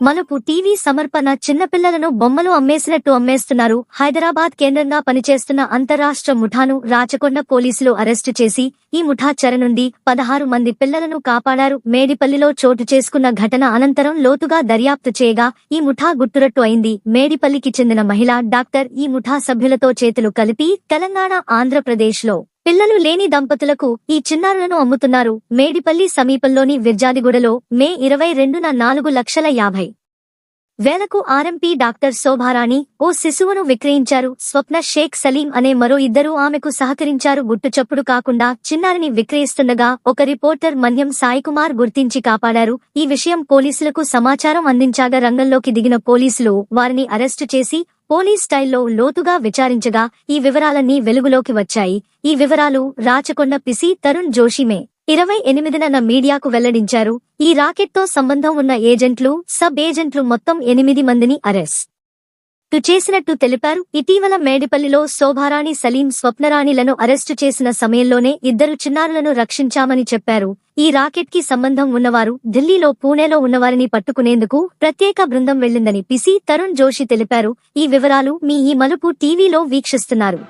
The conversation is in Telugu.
మలుపు టీవీ సమర్పణ చిన్నపిల్లలను బొమ్మలు అమ్మేసినట్టు అమ్మేస్తున్నారు. హైదరాబాద్ కేంద్రంగా పనిచేస్తున్న అంతరాష్ట్ర ముఠాను రాచకొండ పోలీసులు అరెస్టు చేసి ఈ ముఠా చెర నుండి పదహారు మంది పిల్లలను కాపాడారు. మేడిపల్లిలో చోటు చేసుకున్న ఘటన అనంతరం లోతుగా దర్యాప్తు చేయగా ఈ ముఠా గుర్తురట్టు అయింది. మేడిపల్లికి చెందిన మహిళ డాక్టర్ ఈ ముఠా సభ్యులతో చేతులు కలిపి తెలంగాణ ఆంధ్రప్రదేశ్లో పిల్లలు లేని దంపతులకు ఈ చిన్నారులను అమ్ముతున్నారు. మేడిపల్లి సమీపంలోని విర్జాదిగూడలో మే ఇరవై రెండున నాలుగు లక్షల యాభై వేలకు ఆర్ఎంపీ డాక్టర్ శోభారాణి ఓ శిశువును విక్రయించారు. స్వప్న షేక్ సలీం అనే మరో ఇద్దరు ఆమెకు సహకరించారు. గుట్టుచప్పుడు కాకుండా చిన్నారిని విక్రయిస్తుండగా ఒక రిపోర్టర్ మన్యం సాయికుమార్ గుర్తించి కాపాడారు. ఈ విషయం పోలీసులకు సమాచారం అందించాగా రంగంలోకి దిగిన పోలీసులు వారిని అరెస్టు చేసి పోలీస్ స్టైల్లో లోతుగా విచారించగా ఈ వివరాలన్నీ వెలుగులోకి వచ్చాయి. ఈ వివరాలు రాచకొండ పిసి తరుణ్ జోషిమే. ఇరవై ఎనిమిదిన మీడియాకు వెల్లడించారు. ఈ రాకెట్తో సంబంధం ఉన్న ఏజెంట్లు సబ్ ఏజెంట్లు మొత్తం ఎనిమిది మందిని అరెస్ట్ టు చేసినట్టు తెలిపారు. ఇటీవల మేడిపల్లిలో శోభారాణి సలీం స్వప్నరాణిలను అరెస్టు చేసిన సమయంలోనే ఇద్దరు చిన్నారులను రక్షించామని చెప్పారు. ఈ రాకెట్కి సంబంధం ఉన్నవారు ఢిల్లీలో పూణేలో ఉన్నవారిని పట్టుకునేందుకు ప్రత్యేక బృందం వెళ్ళిందని పిసి తరుణ్ జోషి తెలిపారు. ఈ వివరాలు మీ ఈ మలుపు టీవీలో వీక్షిస్తున్నారు.